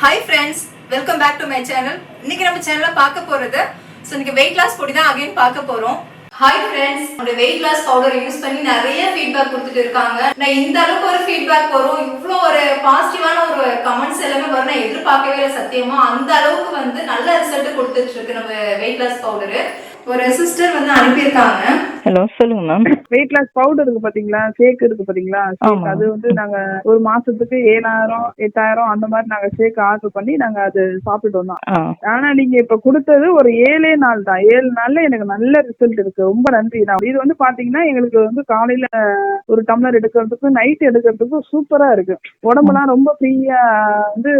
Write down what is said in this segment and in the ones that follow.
Hi friends welcome back to my channel இன்னைக்கு நம்ம சேனலில் பார்க்க போறது ஸோ இன்னைக்கு வெயிட் லாஸ் பொடி தான் அகைன் பார்க்க போறோம். ஹாய் ஃப்ரெண்ட்ஸ் உங்களோட வெயிட் லாஸ் பவுடர் யூஸ் பண்ணி நிறைய ஃபீட்பேக் கொடுத்துட்டு இருக்காங்க. நான் இந்த அளவுக்கு ஒரு ஃபீட்பேக் வரும். இவ்வளோ ஒரு பாசிட்டிவான ஒரு கமெண்ட்ஸ் எல்லாமே வரும். நான் எதிர்பார்க்கவே இல்லை சத்தியமா. அந்த அளவுக்கு வந்து நல்ல ரிசல்ட் கொடுத்துட்டு இருக்கு நம்ம வெயிட் லாஸ் பவுடரு ஒரு சிஸ்டர் வந்து அனுப்பியிருக்காங்க. ஹலோ சொல்லுங்க மேம் வெயிட் லாஸ் பவுடர் இருக்கு பாத்தீங்களா? ஷேக் இருக்கு பாத்தீங்களா. அது வந்து நாங்க ஒரு மாசத்துக்கு ஏழாயிரம் எட்டாயிரம் அந்த மாதிரி நாங்க ஷேக் ஆர்டர் பண்ணி நாங்க அது சாப்பிட்டு வந்தோம் ஆனா நீங்க இப்ப கொடுத்தது ஒரு ஏழே நாள் தான். ஏழு நாள்ல எனக்கு நல்ல ரிசல்ட் இருக்கு. ரொம்ப நன்றி நான். இது வந்து பாத்தீங்கன்னா எங்களுக்கு வந்து காலையில ஒரு டம்ளர் எடுக்கிறதுக்கும் நைட் எடுக்கிறதுக்கும் சூப்பரா இருக்கு. உடம்புலாம் ரொம்ப ஃப்ரீயா வந்து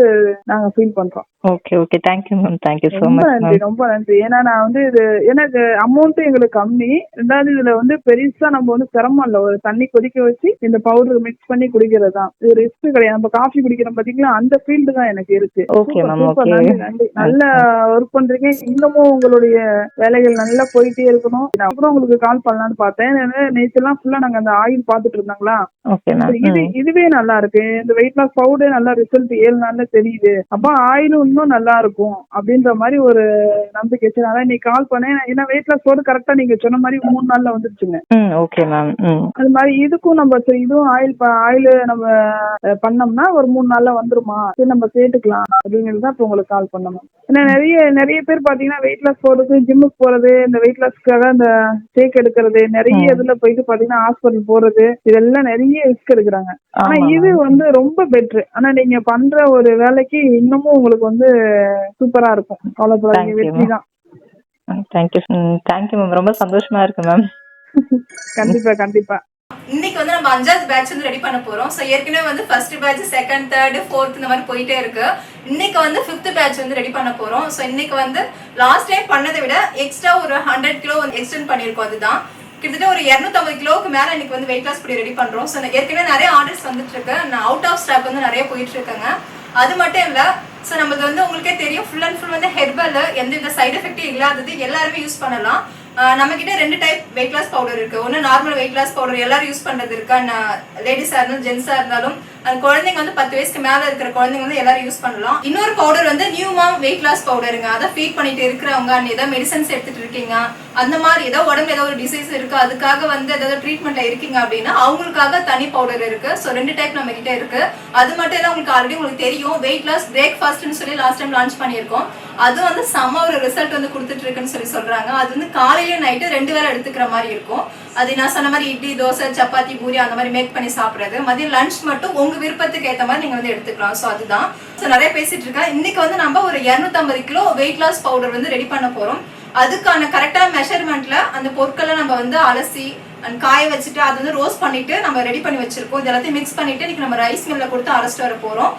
நாங்க ஃபீல் பண்றோம். Okay okay thank you ma'am thank you so ரொம்ப நன்றி ரொம்ப நன்றி. ஏன்னா நான் வந்து இது எனக்கு அமௌண்ட் எங்களுக்கு கம்மி. ரெண்டாவது இதுல வந்து பெருசா நம்ம வந்து சிரமம் இல்ல. ஒரு தண்ணி கொதிக்க வச்சு இந்த பவுடர் மிக்ஸ் பண்ணி குடிக்கிறது தான் இது ரிஸ்க் கிடையாது. நம்ம காஃபி குடிக்கிறோம் பாத்தீங்களா? அந்த ஃபீல்டு தான் எனக்கு இருக்கு. நல்ல ஒர்க் பண்றீங்க. இன்னமும் உங்களுடைய வேலைகள் நல்லா போயிட்டே இருக்கணும். நான் அப்புறம் உங்களுக்கு கால் பண்ணலாம்னு பார்த்தேன். நேற்று எல்லாம் ஃபுல்லா நாங்க அந்த ஆயில் பாத்துட்டு இருந்தாங்களா? இது இதுவே நல்லா இருக்கு. இந்த வெயிட் லாஸ் பவுடர் நல்ல ரிசல்ட் ஏழு நாள்ல தெரியுது. அப்ப ஆயிலும் இன்னும் நல்லா இருக்கும் அப்படின்ற மாதிரி ஒரு நம்பிக்கை சரி அதான் நீ கால் பண்ணேன். ஏன்னா வெயிட் லாஸ் பவுடர் கரெக்டா நீங்க சொன்ன மாதிரி மூணு நாள்ல வந்துருச்சுங்க. ஓகே மேம் அது மாதிரி இதுக்கும் நம்ம இதுவும் ஆயில் ஆயில் நம்ம பண்ணோம்னா ஒரு மூணு நாள்ல வந்துருமா? சரி நம்ம கேட்டுக்கலாம் அப்படிங்கிறது தான் இப்போ உங்களுக்கு கால் பண்ணணும் ஏன்னா நிறைய நிறைய பேர் பாத்தீங்கன்னா வெயிட் லாஸ் போறது ஜிம்முக்கு போறது இந்த வெயிட் லாஸ்க்காக அந்த ஷேக் எடுக்கிறது நிறைய இதுல போயிட்டு பாத்தீங்கன்னா ஹாஸ்பிட்டல் போறது இதெல்லாம் நிறைய ரிஸ்க் எடுக்கிறாங்க. ஆனா இது வந்து ரொம்ப பெட்ரு ஆனா நீங்க பண்ற ஒரு வேலைக்கு இன்னமும் உங்களுக்கு வந்து சூப்பரா இருக்கும். கவலைப்படாதீங்க வெற்றி தான். தேங்க்யூ ம் தேங்க்யூ மேம் ரொம்ப சந்தோஷமா இருக்கு மேம் கண்டிப்பா கண்டிப்பா. இன்னைக்கு வந்து நம்ம அஞ்சாவது பேட்ச் வந்து ரெடி பண்ண போறோம். ஸோ ஏற்கனவே வந்து first batch second third fourth இந்த மாதிரி போயிட்டே இருக்கு. இன்னைக்கு வந்து ஃபிஃப்த் பேட்ச் வந்து ரெடி பண்ண போறோம். ஸோ இன்னைக்கு வந்து லாஸ்ட் டைம் பண்ணதை விட எக்ஸ்ட்ரா ஒரு ஹண்ட்ரட் கிலோ வந்து எக்ஸ்டெண்ட் பண்ணியிருக்கோம். அதுதான். கிட்டத்தட்ட ஒரு இரநூத்தம்பது கிலோவுக்கு மேல இன்னைக்கு வந்து வெயிட் லாஸ் பொடி ரெடி பண்றோம். ஸோ ஏற்கனவே நிறைய ஆர்டர்ஸ் வந்துட்டு இருக்கு. நான் அவுட் ஆஃப் ஸ்டாக் வந்து நிறைய போயிட்டு இருக்குங்க. அது மட்டும் இல்ல ஸோ நம்மளுக்கு வந்து உங்களுக்கே தெரியும் ஃபுல் அண்ட் ஃபுல் வந்து ஹெர்பல் எந்த வித சைடு எஃபெக்டும் இல்லாதது எல்லாருமே யூஸ் பண்ணலாம். நம்ம கிட்ட ரெண்டு டைப் வெயிட் லாஸ் பவுடர் இருக்கு. ஒன்று நார்மல் வெயிட் லாஸ் பவுடர் எல்லாரும் யூஸ் பண்றது இருக்கா? லேடிஸா இருந்தாலும் ஜென்ஸா இருந்தாலும் அந்த குழந்தைங்க வந்து பத்து வயசுக்கு மேல இருக்கிற குழந்தைங்க வந்து எல்லாரும் யூஸ் பண்ணலாம். இன்னொரு பவுடர் வந்து நியூ மாம் வெயிட் லாஸ் பவுடருங்க அதை ஃபீட் பண்ணிட்டு இருக்கிறவங்க and ஏதாவது மெடிசன்ஸ் எடுத்துட்டு இருக்கீங்க. அந்த மாதிரி ஏதோ உடம்புல ஏதோ ஒரு டிசீஸ் இருக்கு. அதுக்காக வந்து ஏதாவது ட்ரீட்மெண்ட்ல இருக்கீங்க அப்படின்னா அவங்களுக்காக தனி பவுடர் இருக்கு. ஸோ ரெண்டு டைப் நம்ம கிட்ட இருக்கு. அது மட்டும் இல்லை உங்களுக்கு ஆல்ரெடி உங்களுக்கு தெரியும். வெயிட் லாஸ் பிரேக்ஃபாஸ்ட்னு சொல்லி லாஸ்ட் டைம் லான்ச் பண்ணியிருக்கோம். அது வந்து செம்ம ஒரு ரிசல்ட் வந்து கொடுத்துட்டு இருக்குன்னு சொல்லி சொல்றாங்க. அது வந்து காலையில நைட்டு ரெண்டு வேளை எடுத்துக்கிற மாதிரி இருக்கும். அது நான் சொன்ன மாதிரி இட்லி தோசை சப்பாத்தி பூரி அந்த மாதிரி மேக் பண்ணி சாப்பிடுறது. மதியம் லஞ்ச் மட்டும் உங்க விருப்பத்துக்கு ஏற்ற மாதிரி நீங்க வந்து எடுத்துக்கலாம். ஸோ அதுதான். ஸோ நிறைய பேசிட்டு இருக்கேன். இன்னைக்கு வந்து நம்ம ஒரு 250 கிலோ வெயிட் லாஸ் பவுடர் வந்து ரெடி பண்ண போறோம். அதுக்கான கரெக்டான மெஷர்மெண்ட்ல அந்த பொருட்களை நம்ம வந்து அலசி அண்ட் காய வச்சுட்டு அது வந்து ரோஸ்ட் பண்ணிட்டு நம்ம ரெடி பண்ணி வச்சிருக்கோம். இது எல்லாத்தையும் மிக்ஸ் பண்ணிட்டு இன்னைக்கு நம்ம ரைஸ் மில்ல கொடுத்து அரைச்சிட்டு வர போறோம்.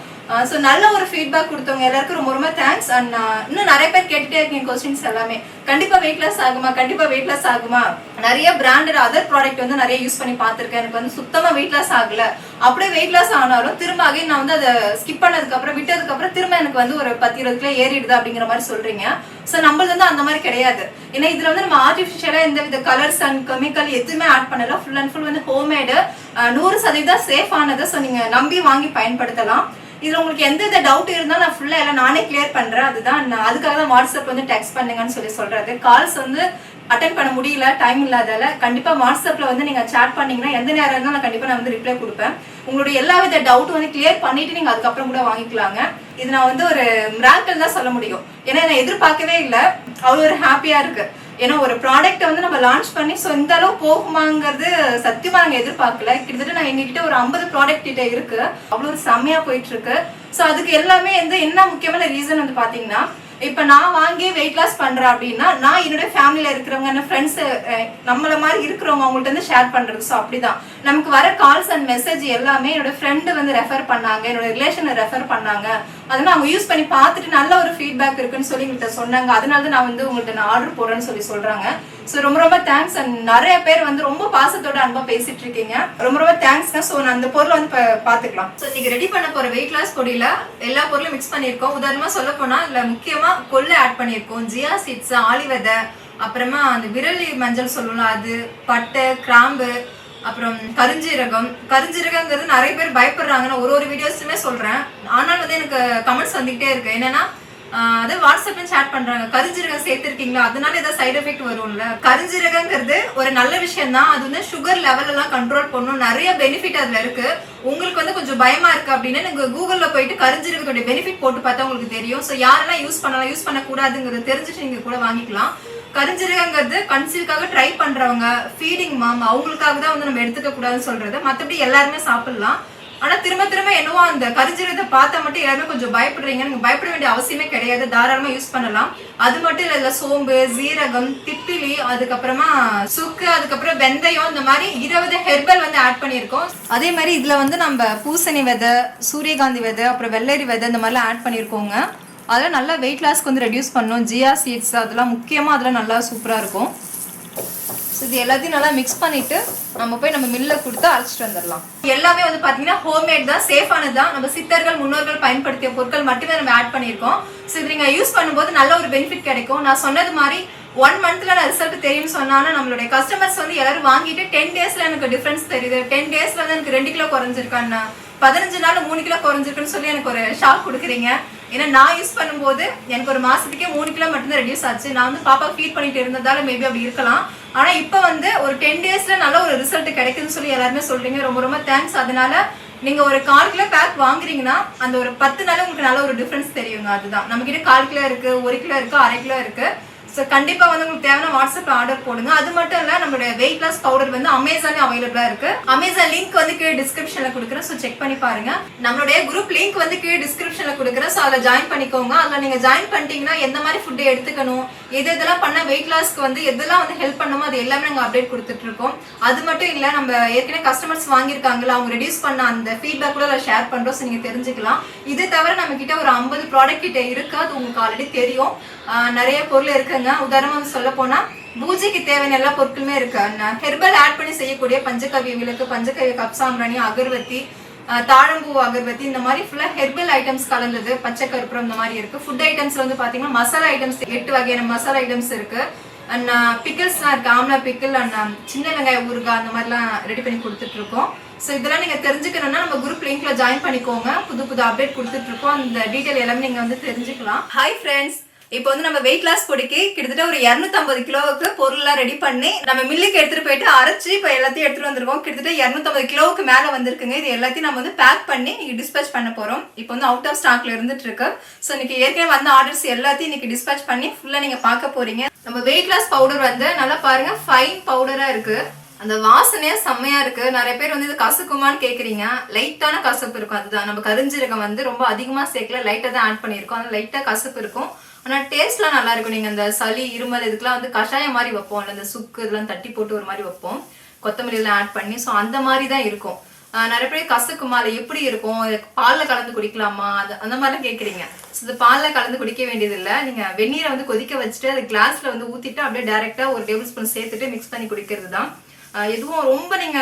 ஸோ நல்ல ஒரு ஃபீட்பேக் கொடுத்தவங்க எல்லாருக்கும் ரொம்ப ரொம்ப தேங்க்ஸ் அண்ட் இன்னும் நிறைய பேர் கேட்டுட்டே இருக்கீங்க கொஸ்டின்ஸ் எல்லாமே. கண்டிப்பாக வெயிட் லாஸ் ஆகுமா? கண்டிப்பாக வெயிட் லாஸ் ஆகுமா? நிறைய பிராண்டட் அதர் ப்ராடக்ட் வந்து நிறைய யூஸ் பண்ணி பார்த்துருக்கேன். எனக்கு வந்து சுத்தமாக வெயிட் லாஸ் ஆகல. அப்படியே வெயிட் லாஸ் ஆனாலும் திரும்ப அகைன் நான் வந்து அதை ஸ்கிப் பண்ணதுக்கப்புறம் விட்டதுக்கப்புறம் திரும்ப எனக்கு வந்து ஒரு பத்து இருபது கிலோ ஏறிடுது அப்படிங்கிற மாதிரி சொல்கிறீங்க ஸோ நம்மளது வந்து அந்த மாதிரி கிடையாது. ஏன்னா இதில் வந்து நம்ம ஆர்டிஃபிஷியலாக எந்த வித கலர்ஸ் அண்ட் கெமிக்கல் எதுவுமே ஆட் பண்ணல. ஃபுல் அண்ட் ஃபுல் வந்து ஹோம்மேடு நூறு சதவீதம் சேஃப் ஆனது ஸோ நீங்கள் நம்பி வாங்கி பயன்படுத்தலாம். இதில் உங்களுக்கு எந்த வித டவுட் இருந்தாலும் நான் ஃபுல்லாக எல்லாம் நானே கிளியர் பண்ணுறேன் அதுதான் நான் அதுக்காக தான் வாட்ஸ்அப் வந்து டெக்ஸ்ட் பண்ணுங்கன்னு சொல்லி சொல்கிறது கால்ஸ் வந்து அட்டன் பண்ண முடியல டைம் இல்லாதால கண்டிப்பாக வாட்ஸ்அப்பில் வந்து நீங்கள் சேட் பண்ணீங்கன்னா எந்த நேரம் இருந்தாலும் நான் கண்டிப்பாக நான் வந்து ரிப்ளை கொடுப்பேன். உங்களுடைய எல்லா வித டவுட்டும் வந்து கிளியர் பண்ணிட்டு நீங்கள் அதுக்கப்புறம் கூட வாங்கிக்கலாங்க. இது நான் வந்து ஒரு மிராக்கல் தான் சொல்ல முடியும். ஏன்னா நான் எதிர்பார்க்கவே இல்லை. அவ்வளோ ஒரு ஹாப்பியாக இருக்குது ஏன்னா ஒரு ப்ராடக்ட்டை வந்து நம்ம லான்ச் பண்ணி ஸோ இந்த அளவு போகுமாங்கிறது சத்தியமா நாங்க எதிர்பார்க்கல. கிட்டத்தட்ட நான் எங்ககிட்ட ஒரு ஐம்பது ப்ராடக்ட் கிட்ட இருக்கு. அவ்வளோ ஒரு செம்மையா போயிட்டு இருக்கு ஸோ அதுக்கு எல்லாமே வந்து என்ன முக்கியமான ரீசன் வந்து பாத்தீங்கன்னா இப்ப நான் வாங்கி வெயிட் லாஸ் பண்றேன் அப்படின்னா நான் என்னுடைய ஃபேமிலியில இருக்கிறவங்க என்ன ஃப்ரெண்ட்ஸ் நம்மள மாதிரி இருக்கிறவங்க அவங்கள்ட்ட வந்து ஷேர் பண்றது. ஸோ அப்படிதான். நமக்கு வர கால்ஸ் அண்ட் மெசேஜ் எல்லாமே என்னோட ஃப்ரெண்டு வந்து ரெஃபர் பண்ணாங்க. என்னோட ரிலேஷனை ரெஃபர் பண்ணாங்க. அதனால அவங்க யூஸ் பண்ணி பார்த்துட்டு நல்ல ஒரு ஃபீட்பேக் இருக்குன்னு சொல்லி எங்கள்கிட்ட சொன்னாங்க. அதனால தான் நான் வந்து உங்கள்கிட்ட நான் ஆர்டர் போடுறேன்னு சொல்லி சொல்றாங்க. ஸோ ரொம்ப ரொம்ப தேங்க்ஸ் அண்ட் நிறைய பேர் வந்து ரொம்ப பாசத்தோட அன்பா பேசிட்டு இருக்கீங்க. ரொம்ப ரொம்ப தேங்க்ஸ்ங்க ஸோ நான் அந்த பொருளை வந்து இப்ப பாத்துக்கலாம் ஸோ இன்னைக்கு ரெடி பண்ண போற வெயிட் லாஸ் பொடியில எல்லா பொருளும் மிக்ஸ் பண்ணியிருக்கோம். உதாரணமா சொல்ல போனா இல்ல முக்கியமா கொள்ளு ஆட் பண்ணியிருக்கோம். ஜியா சீட்ஸ் ஆலிவதை அப்புறமா அந்த விரலி மஞ்சள் சொல்லலாம் அது பட்டை கிராம்பு அப்புறம் கருஞ்சீரகம். கருஞ்சீரகங்கிறது நிறைய பேர் பயப்படுறாங்க நான் ஒரு ஒரு வீடியோஸுமே சொல்றேன். ஆனால் வந்து எனக்கு கமெண்ட்ஸ் வந்துகிட்டே இருக்கு. என்னன்னா அது வாட்ஸ்அப்ல சேட் பண்றாங்க. கருஞ்சீரகம் சேர்த்திருக்கீங்களா? அதனால ஏதாவது சைடு எஃபெக்ட் வரும்ல. கருஞ்சீரகங்கிறது ஒரு நல்ல விஷயம் தான் அது வந்து சுகர் லெவல் எல்லாம் கண்ட்ரோல் பண்ணும். நிறைய பெனிஃபிட் அதுல இருக்கு. உங்களுக்கு வந்து கொஞ்சம் பயமா இருக்கு அப்படின்னா நீங்க கூகுள்ல போயிட்டு கருஞ்சீரகத்துடைய பெனிஃபிட் போட்டு பார்த்தா உங்களுக்கு தெரியும். ஸோ யாரெல்லாம் யூஸ் பண்ணலாம் யூஸ் பண்ணக்கூடாதுங்கிறது தெரிஞ்சுட்டு நீங்க கூட வாங்கிக்கலாம். கருஞ்சீரகங்கிறது கன்சீலுக்காக ட்ரை பண்றவங்க ஃபீடிங் மாம் அவங்களுக்காக தான் வந்து நம்ம எடுத்துக்க கூடாதுன்னு சொல்றது. மற்றபடி எல்லாருமே சாப்பிடலாம். ஆனா திரும்ப திரும்ப என்னவோ அந்த கருஞ்சீரகத்தை பார்த்தா மட்டும் எல்லாருமே கொஞ்சம் பயப்படுறீங்க நீங்க பயப்பட வேண்டிய அவசியமே கிடையாது. தாராளமா யூஸ் பண்ணலாம். அது மட்டும் இல்ல இதுல சோம்பு ஜீரகம் திப்பிலி அதுக்கப்புறமா சுக்கு அதுக்கப்புறம் வெந்தயம் இந்த மாதிரி இருபது ஹெர்பல் வந்து ஆட் பண்ணியிருக்கோம். அதே மாதிரி இதுல வந்து நம்ம பூசணி விதை சூரியகாந்தி விதை அப்புறம் வெள்ளரி விதை இந்த மாதிரிலாம் ஆட் பண்ணியிருக்கோங்க. அதெல்லாம் நல்லா வெயிட் லாஸ்க்கு வந்து ரெடியூஸ் பண்ணும் ஜியா சீட்ஸ் அதெல்லாம் முக்கியமாக அதெல்லாம் நல்லா சூப்பராக இருக்கும். ஸோ இது எல்லாத்தையும் நல்லா மிக்ஸ் பண்ணிட்டு நம்ம போய் நம்ம மில்ல கொடுத்து அரைச்சிட்டு வந்துடலாம். எல்லாமே வந்து பார்த்தீங்கன்னா ஹோம்மேட் தான் சேஃபானது தான். நம்ம சித்தர்கள் முன்னோர்கள் பயன்படுத்திய பொருட்கள் மட்டுமே நம்ம ஆட் பண்ணியிருக்கோம். ஸோ இது நீங்கள் யூஸ் பண்ணும்போது நல்ல ஒரு பெனிஃபிட் கிடைக்கும். நான் சொன்னது மாதிரி ஒன் மந்த்ல நான் ரிசல்ட் தெரியும்னு சொன்னாலும் நம்மளுடைய கஸ்டமர்ஸ் வந்து எல்லாரும் வாங்கிட்டு டென் டேஸ்ல எனக்கு டிஃபரன்ஸ் தெரியுது. டென் டேஸ்ல வந்து எனக்கு ரெண்டு கிலோ குறைஞ்சிருக்கான்னு பதினஞ்சு நாள் மூணு கிலோ குறைஞ்சிருக்குன்னு சொல்லி எனக்கு ஒரு ஷாக் கொடுக்குறீங்க. ஏன்னா நான் யூஸ் பண்ணும்போது எனக்கு ஒரு மாசத்துக்கே மூணு கிலோ மட்டும்தான் ரெடியூஸ் ஆச்சு. நான் வந்து பாப்பா ஃபீட் பண்ணிட்டு இருந்ததால மேபி அப்படி இருக்கலாம். ஆனா இப்போ வந்து ஒரு டென் டேஸ்ல நல்ல ஒரு ரிசல்ட் கிடைக்குதுன்னு சொல்லி எல்லாருமே சொல்றீங்க. ரொம்ப ரொம்ப தேங்க்ஸ் அதனால நீங்க ஒரு கால் கிலோ பேக் வாங்குறீங்கன்னா அந்த ஒரு பத்து நாள் உங்களுக்கு நல்ல ஒரு டிஃபரன்ஸ் தெரியுங்க. அதுதான். நம்ம கிட்ட கால் கிலோ இருக்கு ஒரு கிலோ இருக்கு அரை கிலோ இருக்கு. ஸோ கண்டிப்பாக வந்து உங்களுக்கு தேவையான வாட்ஸ்அப்பில் ஆர்டர் போடுங்க. அது மட்டும் இல்லை நம்மளுடைய வெயிட் லாஸ் பவுடர் வந்து அமேசானே அவைலபிளாக இருக்கு. அமேசான் லிங்க் வந்து கீழே டிஸ்கிரிப்ஷனில் கொடுக்குறேன். ஸோ செக் பண்ணி பாருங்க. நம்மளுடைய குரூப் லிங்க் வந்து கீழே டிஸ்கிரிப்ஷனில் கொடுக்குறேன். ஸோ அதில் ஜாயின் பண்ணிக்கோங்க. அதில் நீங்கள் ஜாயின் பண்ணிட்டீங்கன்னா எந்த மாதிரி ஃபுட்டை எடுத்துக்கணும் எது எதெல்லாம் பண்ண வெயிட் லாஸ்க்கு வந்து எதெல்லாம் வந்து ஹெல்ப் பண்ணுமோ அது எல்லாமே நாங்கள் அப்டேட் கொடுத்துட்டு இருக்கோம். அது மட்டும் இல்லை நம்ம ஏற்கனவே கஸ்டமர்ஸ் வாங்கியிருக்காங்களா அவங்க ரெடியூஸ் பண்ண அந்த ஃபீட்பேக் கூட ஷேர் பண்ணுறோம் ஸோ நீங்கள் தெரிஞ்சுக்கலாம். இது தவிர நம்ம கிட்ட ஒரு ஐம்பது ப்ராடக்ட் கிட்ட இருக்கு. அது உங்களுக்கு ஆல்ரெடி தெரியும். நிறைய பொருள் இருக்குங்க. உதாரணமாக சொல்ல போனால் பூஜைக்கு தேவையான எல்லா பொருட்களுமே இருக்கு. ஹெர்பல் ஆட் பண்ணி செய்யக்கூடிய பஞ்சகவ்ய விளக்கு பஞ்சகவிய கப்சாம்பிராணி அகர்வத்தி தாழம்பூ அகர்பத்தி இந்த மாதிரி ஃபுல்லா ஹெர்பல் ஐட்டம்ஸ் கலந்தது. பச்சை கருப்புறம் இந்த மாதிரி இருக்கு. ஃபுட் ஐட்டம்ஸ்ல வந்து பாத்தீங்கன்னா மசாலா ஐட்டம்ஸ் எட்டு வகையான மசாலா ஐட்டம்ஸ் இருக்கு. அண்ட் பிக்கிள்ஸ்லாம் இருக்கு. ஆம்லா பிக்கிள் அண்ட் சின்ன வெங்காய ஊறுகாய் அந்த மாதிரிலாம் ரெடி பண்ணி கொடுத்துட்டு இருக்கோம். ஸோ இதெல்லாம் நீங்க தெரிஞ்சுக்கணும்னா நம்ம குரூப் லிங்க்ல ஜாயின் பண்ணிக்கோங்க. புது புது அப்டேட் கொடுத்துட்டு இருக்கோம். அந்த டீட்டெயில் எல்லாமே நீங்க வந்து தெரிஞ்சுக்கலாம். ஹாய் ஃப்ரெண்ட்ஸ் இப்போ வந்து நம்ம வெயிட் லாஸ் பொடிக்கு கிட்டத்தட்ட ஒரு 250 கிலோவுக்கு பொருள்லாம் ரெடி பண்ணி நம்ம மில்லுக்கு எடுத்துட்டு போயிட்டு அரைச்சு இப்போ எல்லாத்தையும் எடுத்துட்டு வந்திருக்கோம் கிட்டத்தட்ட 250 கிலோவுக்கு மேல வந்திருக்குங்க. இது எல்லாத்தையும் நம்ம வந்து பேக் பண்ணி இன்னைக்கு டிஸ்பேச் பண்ண போறோம். இப்போ வந்து அவுட் ஆஃப் ஸ்டாக்ல இருந்துட்டு இருக்கு. ஸோ இன்னைக்கு ஏற்கனவே வந்த ஆர்டர்ஸ் எல்லாத்தையும் இன்னைக்கு டிஸ்பேச் பண்ணி ஃபுல்லா நீங்க பார்க்க போறீங்க. நம்ம வெயிட் லாஸ் பவுடர் வந்து நல்லா பாருங்க ஃபைன் பவுடரா இருக்கு. அந்த வாசனையே செம்மையா இருக்கு. நிறைய பேர் வந்து இது கசக்குமான்னு கேக்குறீங்க. லைட்டான கசப்பு இருக்கும். அதுதான். நம்ம கரிஞ்சீரகம் வந்து ரொம்ப அதிகமா சேர்க்கல. லைட்டா தான் ஆட் பண்ணியிருக்கோம். அது லைட்டா கசப்பு இருக்கும். ஆனால் டேஸ்ட்லாம் நல்லா இருக்கும் நீங்கள் அந்த சளி இருமல் இதுக்கெலாம் வந்து கஷாயம் மாதிரி வைப்போம் இல்லை அந்த சுக்கு இதெல்லாம் தட்டி போட்டு ஒரு மாதிரி வைப்போம். கொத்தமல்லி இதெல்லாம் ஆட் பண்ணி ஸோ அந்த மாதிரி தான் இருக்கும். நிறைய பேர் கசக்குமா அது எப்படி இருக்கும்? பாலில் கலந்து குடிக்கலாமா? அது அந்த மாதிரிலாம் கேட்குறீங்க. ஸோ இது பாலில் கலந்து குடிக்க வேண்டியதில்லை. நீங்கள் வெந்நீரை வந்து கொதிக்க வச்சுட்டு அது கிளாஸில் வந்து ஊற்றிட்டு அப்படியே டேரெக்டாக ஒரு டேபிள் ஸ்பூன் சேர்த்துட்டு மிக்ஸ் பண்ணி குடிக்கிறது தான். எதுவும் ரொம்ப நீங்க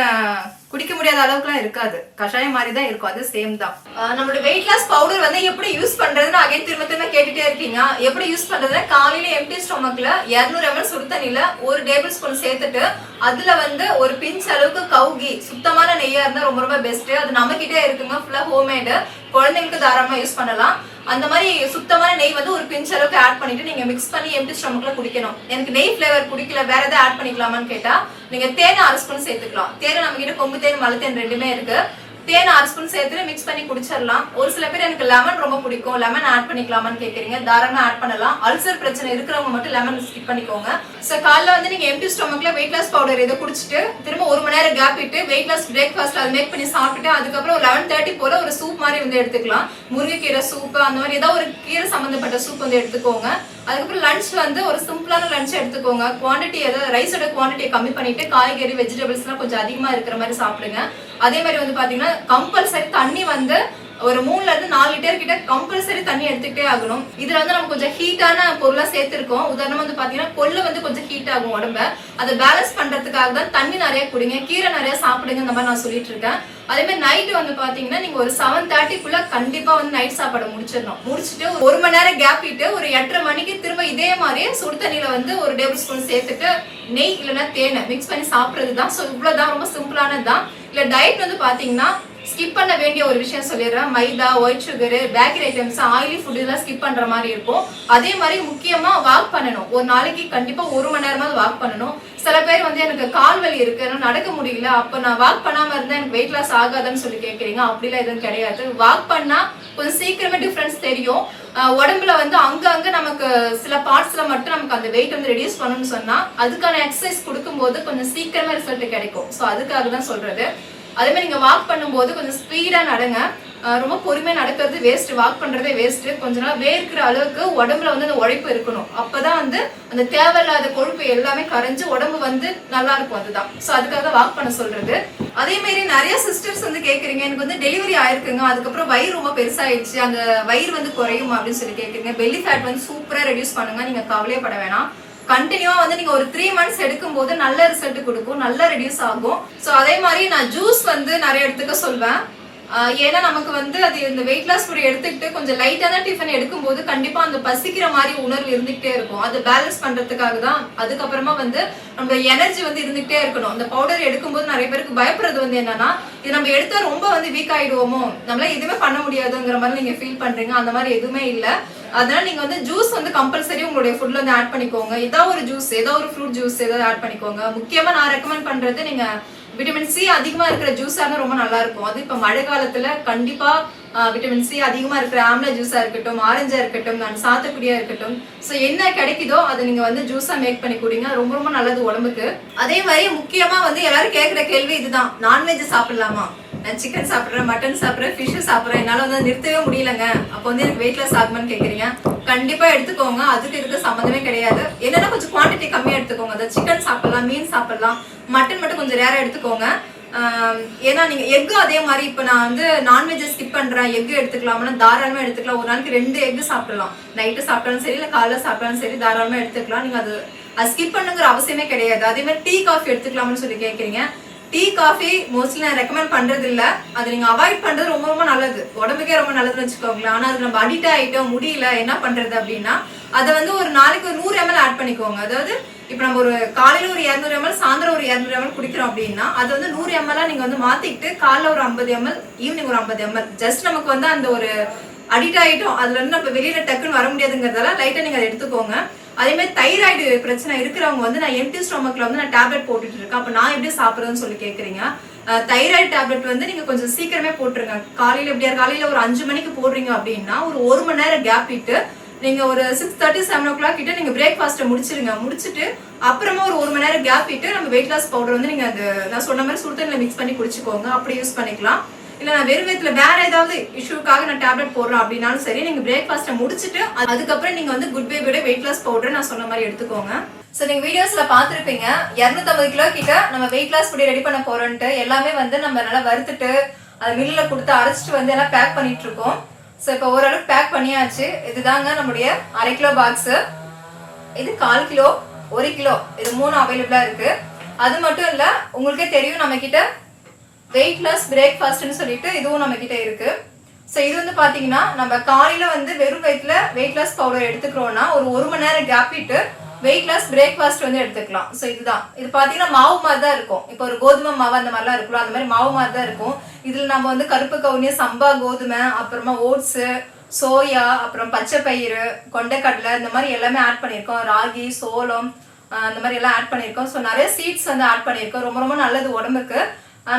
குடிக்க முடியாத அளவுக்குலாம் இருக்காது. கஷாயம் மாதிரி தான் இருக்கும். அது சேம் தான். நம்மளோட வெயிட் லாஸ் பவுடர் வந்து எப்படி யூஸ் பண்றதுன்னு அகைன் திரும்ப திரும்ப கேட்டுட்டே இருக்கீங்க. எப்படி யூஸ் பண்றதுன்னா காலையில எம்டி ஸ்டொமக்ல இரநூறு எம்எல் சுடு தண்ணியில ஒரு டேபிள் ஸ்பூன் சேர்த்துட்டு அதுல வந்து ஒரு பிஞ்ச் அளவுக்கு கவுகி சுத்தமான நெய்யா இருந்தா ரொம்ப ரொம்ப பெஸ்ட் அது நம்ம கிட்டே இருக்குங்க. ஃபுல்லா ஹோம்மேடு குழந்தைங்களுக்கு தாராளமா யூஸ் பண்ணலாம். அந்த மாதிரி சுத்தமான நெய் வந்து ஒரு பிஞ்ச் அளவுக்கு ஆட் பண்ணிட்டு நீங்க மிக்ஸ் பண்ணி எம்டி ஸ்டமக்ல குடிக்கணும். எனக்கு நெய் ஃபிளேவர் பிடிக்கல. வேற எதாவது ஆட் பண்ணிக்கலாமான்னு கேட்டா நீங்க தேனை அரை ஸ்பூன் சேர்த்துக்கலாம். தேனை நம்ம கிட்ட கொம்பு தேன் மலை தேன் ரெண்டுமே இருக்கு. தேன் ஆறு ஸ்பூன் சேர்த்து மிக்ஸ் பண்ணி குடிச்சிடலாம். ஒரு சில பேர் எனக்கு லெமன் ரொம்ப பிடிக்கும். லெமன் ஆட் பண்ணிக்கலாமான்னு கேக்குறீங்க. தாராளமா ஆட் பண்ணலாம். அல்சர் பிரச்சனை இருக்கிறவங்க மட்டும் லெமன் ஸ்கிப் பண்ணிக்கோங்க. ஸோ காலைல வந்து நீங்க எம்டி ஸ்டொமக்கில் வெயிட் லாஸ் பவுடர் இதை குடிச்சிட்டு திரும்ப ஒரு மணி நேரம் கேப் விட்டு வெயிட் லாஸ் பிரேக்ஃபாஸ்ட் அதை மேக் பண்ணி சாப்பிட்டுட்டு அதுக்கப்புறம் ஒரு லெவன் தேர்ட்டி போல ஒரு சூப் மாதிரி வந்து எடுத்துக்கலாம். முருங்கைக்கீரை சூப் அந்த மாதிரி ஏதாவது ஒரு கீரை சம்பந்தப்பட்ட சூப் வந்து எடுத்துக்கோங்க. அதுக்கப்புறம் லஞ்ச் வந்து ஒரு சிம்பிளான லஞ்ச் எடுத்துக்கோங்க. குவான்டிட்டி அதாவது ரைஸோட குவான்டிட்டியை கம்மி பண்ணிட்டு காய்கறி வெஜிடபிள்ஸ்லாம் கொஞ்சம் அதிகமாக இருக்கிற மாதிரி சாப்பிடுங்க. அதே மாதிரி வந்து பார்த்தீங்கன்னா கம்பல்சரி தண்ணி வந்து ஒரு மூணுல இருந்து நாலு லிட்டர் கிட்ட கம்பல்சரி தண்ணி எடுத்துக்கிட்டே ஆகணும். இதுல வந்து நம்ம கொஞ்சம் ஹீட்டான பொருளா சேர்த்திருக்கோம். உதாரணமா வந்து பாத்தீங்கன்னா கொள்ளு வந்து கொஞ்சம் ஹீட் ஆகும் உடம்ப. அதை பேலன்ஸ் பண்றதுக்காக தான் தண்ணி நிறைய குடிங்க. கீரை நிறைய சாப்பிடுங்க இந்த மாதிரி நான் சொல்லிட்டு இருக்கேன். அதே மாதிரி நைட்டு வந்து பாத்தீங்கன்னா நீங்க ஒரு செவன் தேர்ட்டிக்குள்ள கண்டிப்பா வந்து நைட் சாப்பாடு முடிச்சிடணும். முடிச்சுட்டு ஒரு மணி நேரம் கேப் விட்டு ஒரு எட்டரை மணிக்கு திரும்ப இதே மாதிரியே சுடு தண்ணியில வந்து ஒரு டேபிள் ஸ்பூன் சேர்த்துட்டு நெய் இல்லைன்னா தேனை மிக்ஸ் பண்ணி சாப்பிடுறது தான் ஸோ இவ்வளவுதான் ரொம்ப சிம்பிளானது தான் இல்ல டயட் வந்து பாத்தீங்கன்னா ஸ்கிப் பண்ண வேண்டிய ஒரு விஷயம் சொல்லிடுறேன். Maida white sugar bakery items oily food இதெல்லாம் ஸ்கிப் பண்ற மாதிரி இருக்கும். அதே மாதிரி முக்கியமா வாக் பண்ணணும். ஒரு நாளைக்கு கண்டிப்பா ஒரு மணி நேரமாவது வாக் பண்ணணும். சில பேர் வந்து எனக்கு கால் வலி இருக்கு என்னால நடக்க முடியல அப்ப நான் வாக் பண்ணாம இருந்தா எனக்கு வெயிட் லாஸ் ஆகாதுன்னு சொல்லி கேட்குறீங்க அப்படிலாம் எதுவும் கிடையாது. வாக் பண்ணா கொஞ்சம் சீக்கிரமே டிஃப்ரென்ஸ் தெரியும். உடம்புல வந்து அங்கங்க நமக்கு சில பார்ட்ஸ்ல மட்டும் நமக்கு அந்த வெயிட் வந்து ரெடியூஸ் பண்ணணும்னு சொன்னா அதுக்கான எக்ஸசைஸ் கொடுக்கும்போது கொஞ்சம் சீக்கிரமா ரிசல்ட் கிடைக்கும். ஸோ அதுக்காக தான் சொல்றது. அதே மாதிரி நீங்க வாக் பண்ணும்போது கொஞ்சம் ஸ்பீடா நடங்க. ரொம்ப பொறுமையா நடக்கிறது வேஸ்ட் வாக் பண்றதே வேஸ்ட் கொஞ்ச நாள் வேர்க்கிற அளவுக்கு உடம்புல வந்து அந்த உழைப்பு இருக்கணும். அப்பதான் வந்து அந்த தேவையில்லாத கொழுப்பு எல்லாமே கரைஞ்சு உடம்பு வந்து நல்லா இருக்கும் அதுதான். சோ அதுக்காக வாக் பண்ண சொல்றது. அதே மாதிரி நிறைய சிஸ்டர்ஸ் வந்து கேக்குறீங்க எனக்கு வந்து டெலிவரி ஆயிருக்குங்க. அதுக்கப்புறம் வயிறு ரொம்ப பெருசாயிடுச்சு. அந்த வயிறு வந்து குறையும் அப்படின்னு சொல்லி கேக்குறீங்க. பெல்லி ஃபேட் வந்து சூப்பரா ரெடியூஸ் பண்ணுங்க. நீங்க கவலையப்பட வேணாம். கண்டினியூவா வந்து நீங்க ஒரு த்ரீ மந்த்ஸ் எடுக்கும் போது நல்ல ரிசல்ட் கொடுக்கும் நல்ல ரெடியூஸ் ஆகும். ஸோ அதே மாதிரி நான் ஜூஸ் வந்து நிறைய எடுத்துக்க சொல்வேன். ஏன்னா நமக்கு வந்து அது இந்த வெயிட் லாஸ் ஃபுட் எடுத்துக்கிட்டு கொஞ்சம் லைட்டான டிஃபன் எடுக்கும்போது கண்டிப்பா அந்த பசிக்கிற மாதிரி உணர்வு இருந்துகிட்டே இருக்கும். அது பேலன்ஸ் பண்றதுக்காக தான். அதுக்கப்புறமா வந்து நம்ம எனர்ஜி வந்து இருந்துகிட்டே இருக்கணும். அந்த பவுடர் எடுக்கும்போது நிறைய பேருக்கு பயப்படுறது வந்து என்னன்னா இது நம்ம எடுத்தா ரொம்ப வந்து வீக் ஆயிடுவோமோ? நம்மளால எதுவுமே பண்ண முடியாதுங்கிற மாதிரி நீங்க ஃபீல் பண்றீங்க. அந்த மாதிரி எதுவுமே இல்ல. அதனால நீங்க வந்து ஜூஸ் வந்து கம்பல்சரி உங்களுடைய ஃபுட்ல வந்து ஆட் பண்ணிக்கோங்க. ஏதாவது ஒரு ஜூஸ் ஏதோ ஒரு ஃப்ரூட் ஜூஸ் ஏதாவது ஆட் பண்ணிக்கோங்க. முக்கியமா நான் ரெக்கமெண்ட் பண்றது நீங்க விட்டமின் சி அதிகமா இருக்கிற ஜூஸ் இருந்தா ரொம்ப நல்லா இருக்கும். அது இப்ப மழை காலத்துல கண்டிப்பா விட்டமின் சி அதிகமாக இருக்கிற ஆம்லா ஜூஸாக இருக்கட்டும் ஆரஞ்சாக இருக்கட்டும் நான் சாத்துக்குடியாக இருக்கட்டும். ஸோ என்ன கிடைக்குதோ அதை நீங்கள் வந்து ஜூஸாக மேக் பண்ணி குடிங்க. ரொம்ப ரொம்ப நல்லது உடம்புக்கு. அதே மாதிரி முக்கியமாக வந்து எல்லாரும் கேட்குற கேள்வி இதுதான். நான்வெஜ் சாப்பிடலாமா? நான் சிக்கன் சாப்பிட்றேன் மட்டன் சாப்பிட்றேன் ஃபிஷ்ஷு சாப்பிட்றேன். என்னால் வந்து நிறுத்தவே முடியலங்க. அப்போ வந்து எனக்கு வெயிட் லாஸ் ஆகுமான்னு கேட்குறீங்க கண்டிப்பாக எடுத்துக்கோங்க. அதுக்கு இதுக்கு சம்மந்தமே கிடையாது. என்னென்னா கொஞ்சம் குவான்டிட்டி கம்மியாக எடுத்துக்கோங்க. அதாவது சிக்கன் சாப்பிட்லாம் மீன் சாப்பிட்லாம். மட்டன் மட்டும் கொஞ்சம் ரேராக எடுத்துக்கோங்க. ஏன்னா நீங்க எக்கு அதே மாதிரி இப்ப நான் வந்து நான்வெஜ் ஸ்கிப் பண்றேன். எக்கு எடுத்துக்கலாம்னா தாராளமா எடுத்துக்கலாம். ஒரு நாளைக்கு ரெண்டு எக்கு சாப்பிடலாம். நைட்டு சாப்பிட்டாலும் சரி இல்ல காலைல சாப்பிட்டாலும் சரி தாராளமா எடுத்துக்கலாம். நீங்க அது அது ஸ்கிப் பண்ணுங்கிற அவசியமே கிடையாது. அதே மாதிரி டீ காஃபி எடுத்துக்கலாம்னு சொல்லி கேக்குறீங்க. டீ காஃபி மோஸ்ட்லி நான் ரெக்கமெண்ட் பண்றது இல்ல அதை நீங்க அவாய்ட் பண்றது ரொம்ப ரொம்ப நல்லது. உடம்புக்கே ரொம்ப நல்லதுன்னு வச்சுக்கோங்களேன். ஆனா அது நம்ம அடிக்ட் ஆயிட்டோம் முடியல என்ன பண்றது அப்படின்னா அதை வந்து ஒரு நாளைக்கு ஒரு நூறு எம்எல் ஆட் பண்ணிக்கோங்க. அதாவது இப்போ நம்ம ஒரு காலையில ஒரு இரநூறு எம்எல் சாயந்தரம் ஒரு இரநூறு எம்எல் குடிக்கிறோம் அப்படின்னா அது வந்து நூறு எம்எல்ஆ நீங்க வந்து மாத்திக்கிட்டு காலைல ஒரு ஐம்பது எம்எல் ஈவினிங் ஒரு ஐம்பது எம்எல் ஜஸ்ட் நமக்கு வந்து அந்த ஒரு அடிக்ட் ஆயிட்டோம். அதுல இருந்து நம்ம வெளியில டக்குன்னு வர முடியாதுங்கிறதால லைட்டா நீங்க அதை எடுத்துக்கோங்க. அதே மாதிரி தைராய்டு பிரச்சனை இருக்கிறவங்க வந்து நான் எம்டி ஸ்டொமக்கில் வந்து நான் டேப்லெட் போட்டுட்டு இருக்கேன். அப்ப நான் எப்படி சாப்பிடுறதுன்னு சொல்லி கேக்குறீங்க? தைராய்டு டேப்லெட் வந்து நீங்க கொஞ்சம் சீக்கிரமே போட்டுருங்க. காலையில எப்படியா காலையில ஒரு அஞ்சு மணிக்கு போடுறீங்க அப்படின்னா ஒரு ஒரு மணி நேரம் கேப் விட்டு நீங்க ஒரு six thirty seven o'clock கிட்ட நீங்க பிரேக்ஃபாஸ்ட்டை முடிச்சிருங்க. முடிச்சிட்டு அப்புறமா ஒரு ஒரு மணி நேரம் கேப் விட்டு நம்ம வெயிட் லாஸ் பவுடர் வந்து நீங்க அது நான் சொன்ன மாதிரி சுடுதண்ணில மிக்ஸ் பண்ணி குடிச்சுக்கோங்க. அப்படி யூஸ் பண்ணிக்கலாம். இல்ல நான் வெறும் வயிற்றுல வேற ஏதாவது இஷ்யூக்காக நான் டேப்லெட் போடுறேன் அப்படின்னாலும் சரி நீங்க பிரேக்ஃபாஸ்ட்டை முடிச்சிட்டு அதுக்கப்புறம் நீங்க வந்து குட் பேபியோட வெயிட் லாஸ் பவுடர் நான் சொன்ன மாதிரி எடுத்துக்கோங்க. சோ நீங்க வீடியோஸ்ல பாத்திருப்பீங்க 250 கிலோ கிட்ட நம்ம வெயிட் லாஸ் பொடி ரெடி பண்ண போறோம்ட்டு எல்லாமே வந்து நம்ம நல்லா வறுத்துட்டு அதை மில்லில் கொடுத்து அரைச்சிட்டு வந்து எல்லாம் பேக் பண்ணிட்டு இருக்கோம். ஸோ இப்போ ஓரளவுக்கு பேக் பண்ணியாச்சு. இதுதாங்க நம்முடைய அரை கிலோ பாக்ஸு இது கால் கிலோ ஒரு கிலோ. இது மூணு அவைலபிளா இருக்கு. அது மட்டும் இல்ல உங்களுக்கே தெரியும் நம்ம கிட்ட வெயிட் லாஸ் பிரேக்ஃபாஸ்ட்னு சொல்லிட்டு இதுவும் நம்ம கிட்ட இருக்கு. ஸோ இது வந்து பார்த்தீங்கன்னா நம்ம காலையில் வந்து வெறும் வயிற்றுல வெயிட் லாஸ் பவுடர் எடுத்துக்கிறோம்னா ஒரு ஒரு மணி நேரம் கேப் விட்டு வெயிட் லாஸ் பிரேக்ஃபாஸ்ட் வந்து எடுத்துக்கலாம். ஸோ இதுதான். இது பார்த்தீங்கன்னா மாவு மாதிரி தான் இருக்கும். இப்போ ஒரு கோதுமை மாவு அந்த மாதிரிலாம் இருக்குல்ல அந்த மாதிரி மாவு மாதிரி தான் இருக்கும். இதில் நம்ம வந்து கருப்பு கவுனி சம்பா கோதுமை அப்புறமா ஓட்ஸு சோயா அப்புறம் பச்சை பயிறு கொண்டைக்கடலை இந்த மாதிரி எல்லாமே ஆட் பண்ணியிருக்கோம். ராகி சோளம் அந்த மாதிரி எல்லாம் ஆட் பண்ணியிருக்கோம். ஸோ நிறைய சீட்ஸ் வந்து ஆட் பண்ணியிருக்கோம். ரொம்ப ரொம்ப நல்லது உடம்புக்கு.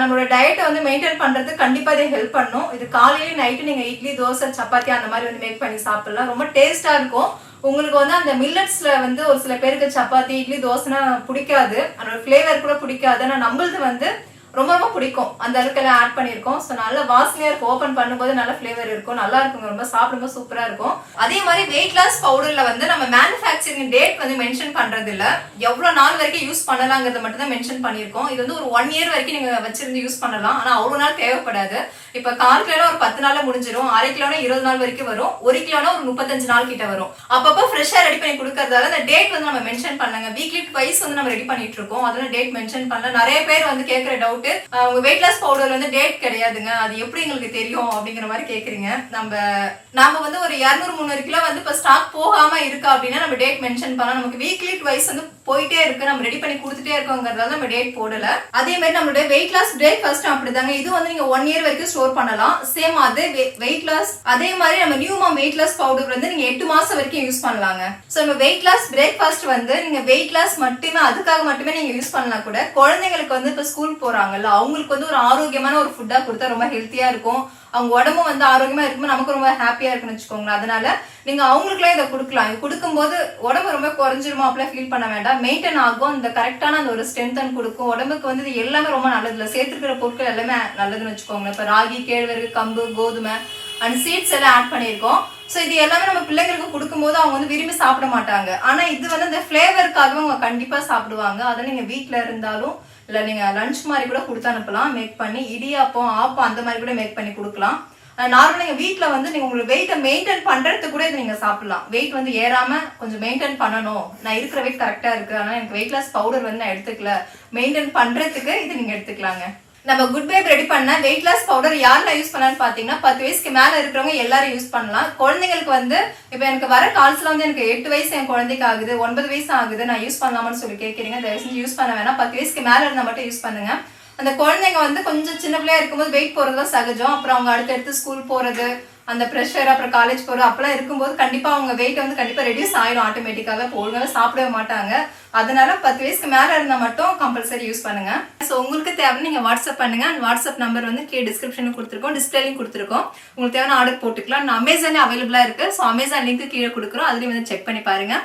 நம்மளோட டயட்டை வந்து மெயின்டைன் பண்ணுறது கண்டிப்பாக இதை ஹெல்ப் பண்ணும். இது காலையிலேயே நைட்டு நீங்கள் இட்லி தோசை சப்பாத்தி அந்த மாதிரி வந்து மேக் பண்ணி சாப்பிடலாம். ரொம்ப டேஸ்ட்டாக இருக்கும். உங்களுக்கு வந்து அந்த மில்லட்ஸ்ல வந்து ஒரு சில பேருக்கு சப்பாத்தி இட்லி தோசைனா பிடிக்காது. அதோட ஃப்ளேவர் கூட பிடிக்காது. ஆனால் நம்மளது வந்து ரொம்ப ரொம்ப பிடிக்கும். அந்த அளவுக்கு ஆட் பண்ணியிருக்கோம். ஸோ நல்ல வாசனையா இருக்கும் ஓப்பன் பண்ணும்போது நல்ல ஃப்ளேவர் இருக்கும். நல்லா இருக்கும். ரொம்ப சாப்பிடும்போது சூப்பராக இருக்கும். அதே மாதிரி வெயிட் லாஸ் பவுடரில் வந்து நம்ம மேனுஃபேக்சரிங் டேட் வந்து மென்ஷன் பண்ணுறது இல்லை எவ்வளோ நாள் வரைக்கும் யூஸ் பண்ணலாங்கிறத மட்டும் தான் மென்ஷன் பண்ணியிருக்கோம். இது வந்து ஒரு ஒன் இயர் வரைக்கும் நீங்கள் வச்சிருந்து யூஸ் பண்ணலாம். ஆனால் அவ்வளோ நாள் தேவைப்படாது. இப்ப கால் கிலோ ஒரு பத்து நாள்ல முடிஞ்சிரும் அரை கிலோனா இருபது நாள் வரைக்கும் வரும் ஒரு கிலோனா ஒரு முப்பத்தஞ்சு நாள் கிட்ட வரும். அப்பப்போ ஃப்ரெஷ்ஷா ரெடி பண்ணி கொடுக்கறதால அந்த டேட் வந்து நம்ம மென்ஷன் பண்ணலங்க. வீக்லி வைஸ் வந்து நம்ம ரெடி பண்ணிட்டு இருக்கோம். அதுல டேட் மென்ஷன் பண்ணல. நிறைய பேர் வந்து கேட்குற டவுட் உங்க வெயிட் லாஸ் பவுடர் வந்து டேட் கிடையாதுங்க. அது எப்படி எங்களுக்கு தெரியும் அப்படிங்கிற மாதிரி கேக்குறீங்க. நம்ம நாம வந்து ஒரு இரநூறு முந்நூறு கிலோ வந்து இப்போ ஸ்டாக் போகாம இருக்கா அப்படின்னா நம்ம டேட் மென்ஷன் பண்ணலாம். நமக்கு வீக்லி வைஸ் வந்து போயிட்டே இருக்கு. நம்ம ரெடி பண்ணி கொடுத்துட்டே இருக்கோங்கிறதால நம்ம டேட் போடல. அதே மாதிரி நம்மளுடைய வெயிட் லாஸ் பிரேக்ஃபாஸ்ட் அப்படிதாங்க. இது வந்து நீங்க ஒன் இயர் வரைக்கும் ஸ்டோர் பண்ணலாம். சேம் அது வெயிட் லாஸ் அதே மாதிரி நம்ம new mom weight loss powder வந்து நீங்க எட்டு மாசம் வரைக்கும் யூஸ் பண்ணலாங்க. ஸோ நம்ம வெயிட் லாஸ் பிரேக்ஃபாஸ்ட் வந்து நீங்க வெயிட் லாஸ் மட்டுமே அதுக்காக மட்டுமே நீங்க யூஸ் பண்ணலாம் கூட குழந்தைங்களுக்கு வந்து இப்போ ஸ்கூல் போறாங்கல்ல அவங்களுக்கு வந்து ஒரு ஆரோக்கியமான ஒரு ஃபுட்டா கொடுத்தா ரொம்ப ஹெல்த்தியா இருக்கும். அவங்க உடம்பு வந்து ஆரோக்கியமா இருக்கும்போது நமக்கு ரொம்ப ஹாப்பியா இருக்குன்னு வச்சுக்கோங்களேன். அதனால நீங்க அவங்களுக்குலாம் இதை கொடுக்கலாம். இது கொடுக்கும்போது உடம்பு ரொம்ப குறைஞ்சிருமா அப்படிலாம் ஃபீல் பண்ண வேண்டாம். மெயின்டைன் ஆகும். அந்த கரெக்டான அந்த ஒரு ஸ்ட்ரென்த்தன் கொடுக்கும். உடம்புக்கு வந்து இது எல்லாமே ரொம்ப நல்லது இல்லை சேர்த்துருக்கிற பொருட்கள் எல்லாமே நல்லதுன்னு வச்சுக்கோங்களேன். இப்போ ராகி கேழ்வரகு கம்பு கோதுமை அண்ட் சீட்ஸ் எல்லாம் ஆட் பண்ணியிருக்கோம். ஸோ இது எல்லாமே நம்ம பிள்ளைங்களுக்கு கொடுக்கும்போது அவங்க வந்து விரும்பி சாப்பிட மாட்டாங்க. ஆனால் இது வந்து அந்த ஃப்ளேவருக்காகவே அவங்க கண்டிப்பாக சாப்பிடுவாங்க. அதை நீங்கள் வீட்டில் இருந்தாலும் இல்லை நீங்கள் லஞ்ச் மாதிரி கூட கொடுத்து அனுப்பலாம். மேக் பண்ணி இடியாப்பம் ஆப்பம் அந்த மாதிரி கூட மேக் பண்ணி கொடுக்கலாம். நார்மலாக நீங்கள் வீட்டில் வந்து நீங்கள் உங்களுக்கு வெயிட்டை மெயின்டைன் பண்ணுறதுக்கு கூட இது நீங்கள் சாப்பிடலாம். வெயிட் வந்து ஏறாமல் கொஞ்சம் மெயின்டைன் பண்ணணும். நான் இருக்கிற வெயிட் கரெக்டாக இருக்குது ஆனால் எனக்கு வெயிட் லாஸ் பவுடர் வந்து நான் எடுத்துக்கல. மெயின்டைன் பண்ணுறதுக்கு இது நீங்கள் எடுத்துக்கலாங்க. நம்ம குட் பேப் ரெடி பண்ண வெயிட் லாஸ் பவுடர் யாரெல்லாம் யூஸ் பண்ணலான்னு பார்த்தீங்கன்னா பத்து வயசுக்கு மேலே இருக்கிறவங்க எல்லாரும் யூஸ் பண்ணலாம். குழந்தைங்களுக்கு வந்து இப்போ எனக்கு வர கால்ஸில் வந்து எனக்கு எட்டு வயசு என் குழந்தைக்கு ஆகுது ஒன்பது வயசு ஆகுது நான் யூஸ் பண்ணலாமான்னு சொல்லி கேட்குறீங்க தயவு செஞ்சு யூஸ் பண்ண வேணாம். பத்து வயசுக்கு மேலே இருந்தால் மட்டும் யூஸ் பண்ணுங்க. அந்த குழந்தைங்க வந்து கொஞ்சம் சின்ன பிள்ளையா இருக்கும்போது வெயிட் போகிறது தான் சகஜம். அப்புறம் அவங்க அடுத்தடுத்து ஸ்கூல் போகிறது அந்த ப்ரெஷர் அப்புறம் காலேஜ் போகிறது அப்பெல்லாம் இருக்கும்போது கண்டிப்பாக அவங்க வெயிட் வந்து கண்டிப்பாக ரெடியூஸ் ஆயிடும் ஆட்டோமேட்டிக்காக இப்போ சாப்பிடவே மாட்டாங்க. அதனால பத்து வயசுக்கு மேல இருந்தா மட்டும் கம்பல்சரி யூஸ் பண்ணுங்க. ஸோ உங்களுக்கு தேவைன்னு நீங்க வாட்ஸ்அப் பண்ணுங்க. அந்த வாட்ஸ்அப் நம்பர் வந்து கீழே டிஸ்கிரிப்ஷனும் கொடுத்துருக்கோம் டிஸ்பிளேலையும் கொடுத்துருக்கோம். உங்களுக்கு தேவையான ஆர்டர் போட்டுக்கலாம். அமேசானே அவைலபிளா இருக்கு. ஸோ அமேசான் லிங்க் கீழே கொடுக்குறோம். அதுலயும் வந்து செக் பண்ணி பாருங்க.